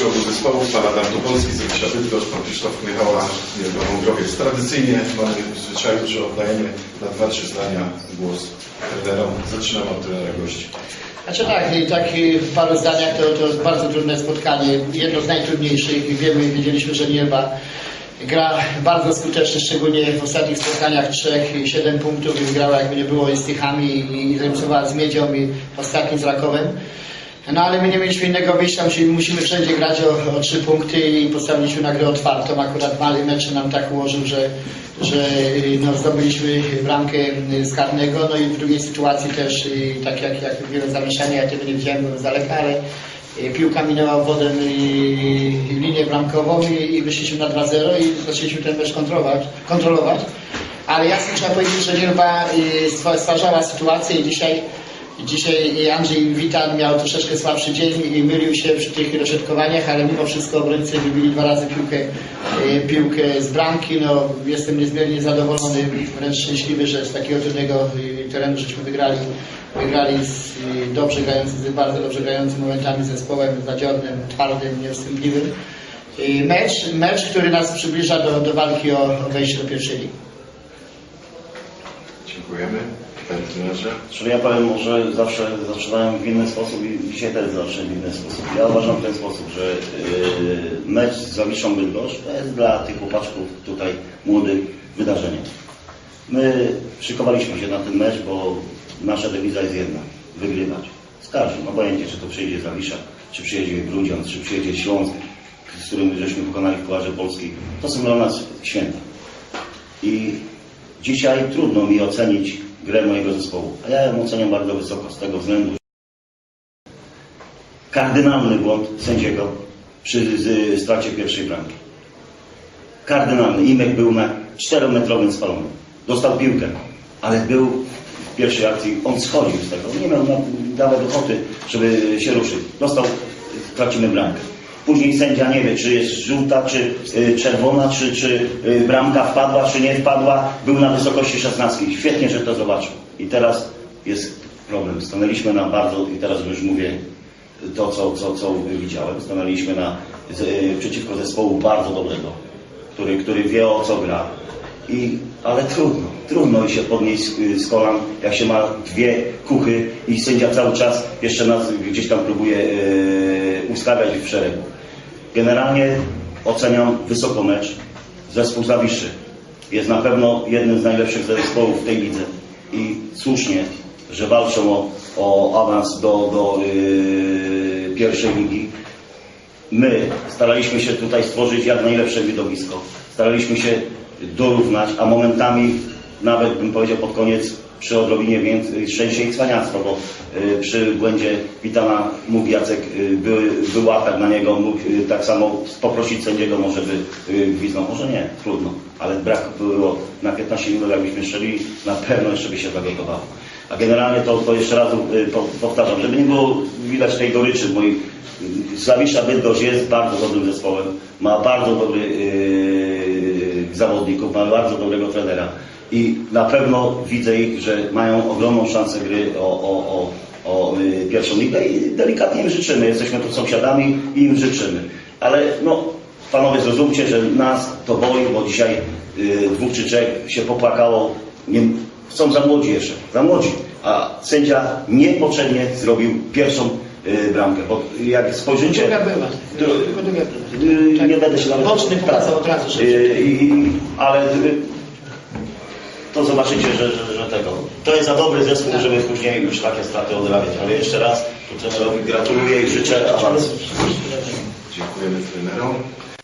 Twórczy obu zespołów, pan Adam Topolski, Zawisza Bydgoszcz, pan Krzysztof Michała, Wągrowiec. Tradycyjnie mamy w zwyczaju, że oddajemy na dwa, trzy zdania głos trenerom. Zaczynamy od trenera gości. Znaczy tak, i tak i w paru zdaniach to, to jest bardzo trudne spotkanie, jedno z najtrudniejszych. Wiemy, wiedzieliśmy, że Nielba gra bardzo skutecznie, szczególnie w ostatnich spotkaniach trzech, i siedem punktów i wygrała jakby nie było i z Tychami i, i z Miedzią i ostatnim z Rakowem. No ale my nie mieliśmy innego wyjścia, musimy, musimy wszędzie grać o, o trzy punkty i postawiliśmy na grę otwartą. Akurat mały mecz nam tak ułożył, że, że no, zdobyliśmy bramkę z karnego, no i w drugiej sytuacji też i tak jak, jak wiele zamieszania, ja tego nie widziałem, byłem z daleka, ale y, piłka minęła wodem i, linię bramkową i, i wyszliśmy na 2-0 i zaczęliśmy ten mecz kontrolować. kontrolować. Ale jasno trzeba powiedzieć, że Nierba y, stwa- stwarzała sytuację i dzisiaj Dzisiaj Andrzej Witan miał troszeczkę słabszy dzień i mylił się przy tych rozsietkowaniach, ale mimo wszystko obrońcy wybili dwa razy piłkę, e, piłkę z bramki. No, jestem niezmiernie zadowolony, wręcz szczęśliwy, że z takiego trudnego e, terenu żeśmy wygrali, wygrali z e, dobrze grającym, z bardzo dobrze grającym momentami zespołem, zadziornym, twardym, nieustępliwym. E, Mecz, mecz, który nas przybliża do, do walki o, o wejście do pierwszej ligi. Dziękujemy. Panie trenerze. Czyli ja powiem, może zawsze zaczynałem w inny sposób i dzisiaj też zacznę w inny sposób. Ja uważam w ten sposób, że yy, mecz z Zawiszą Bydgoszcz to jest dla tych chłopaczków tutaj młodych wydarzenie. My szykowaliśmy się na ten mecz, bo nasza dewiza jest jedna. Wygrywać. Z każdym. Obojętnie, czy to przyjedzie Zawisza, czy przyjedzie Grudziądz, czy przyjedzie Śląsk, z którym żeśmy pokonali w Pucharze Polski. To są dla nas święta. I dzisiaj trudno mi ocenić grę mojego zespołu, a ja ją oceniam bardzo wysoko z tego względu, kardynalny błąd sędziego przy stracie pierwszej bramki. Kardynalny. Imek był na 4-metrowym spalonym. Dostał piłkę, ale był w pierwszej akcji, on schodził z tego. Nie miał na- nawet ochoty, żeby się ruszyć. Dostał, tracimy bramkę. Później sędzia nie wie, czy jest żółta, czy y, czerwona, czy, czy y, bramka wpadła, czy nie wpadła. Był na wysokości 16. Świetnie, że to zobaczył. I teraz jest problem. Stanęliśmy na bardzo, i teraz już mówię to, co, co, co widziałem. Stanęliśmy na, y, przeciwko zespołu bardzo dobrego, który, który wie o co gra. I, ale trudno, trudno się podnieść z, z kolan, jak się ma dwie kuchy i sędzia cały czas jeszcze nas gdzieś tam próbuje ustawiać w szeregu. Generalnie oceniam wysoko mecz. Zespół Zawiszy jest na pewno jednym z najlepszych zespołów w tej lidze i słusznie, że walczą o, o awans do, do e, pierwszej ligi. My staraliśmy się tutaj stworzyć jak najlepsze widowisko. Staraliśmy się dorównać, a momentami nawet bym powiedział pod koniec przy odrobinie więcej szczęścia i cwaniactwa, bo y, przy błędzie Witana mógł Jacek y, by, na niego, mógł y, tak samo poprosić sędziego, może by y, gwizdnął, może nie, trudno, ale brak było na 15 minut, jakbyśmy strzelili, na pewno jeszcze by się zagotowało. A generalnie to, to jeszcze raz y, po- powtarzam, żeby nie było widać tej goryczy w moich Zawisza Bydgoszcz jest bardzo dobrym zespołem, ma bardzo dobry zawodników, ma bardzo dobrego trenera i na pewno widzę ich, że mają ogromną szansę gry o, o, o, o yy, pierwszą ligę i delikatnie im życzymy. Jesteśmy tu sąsiadami i im życzymy. Ale no, panowie zrozumcie, że nas to boi, bo dzisiaj yy, dwóch czy trzech się popłakało, nie, są za młodzi jeszcze, za młodzi, a sędzia niepotrzebnie zrobił pierwszą bramkę, bo jak spojrzycie... Druga była. Dru- Tylko druga była. Yy, Tak. Nie będę się nawet... Boczny pokazał od razu, że... I- ale to zobaczycie, że, że, że tego. To jest za dobry zespół, Tak. żeby później już takie straty odrabiać. Ale jeszcze raz tu trenerowi gratuluję i życzę awansu. Dziękujemy trenerom.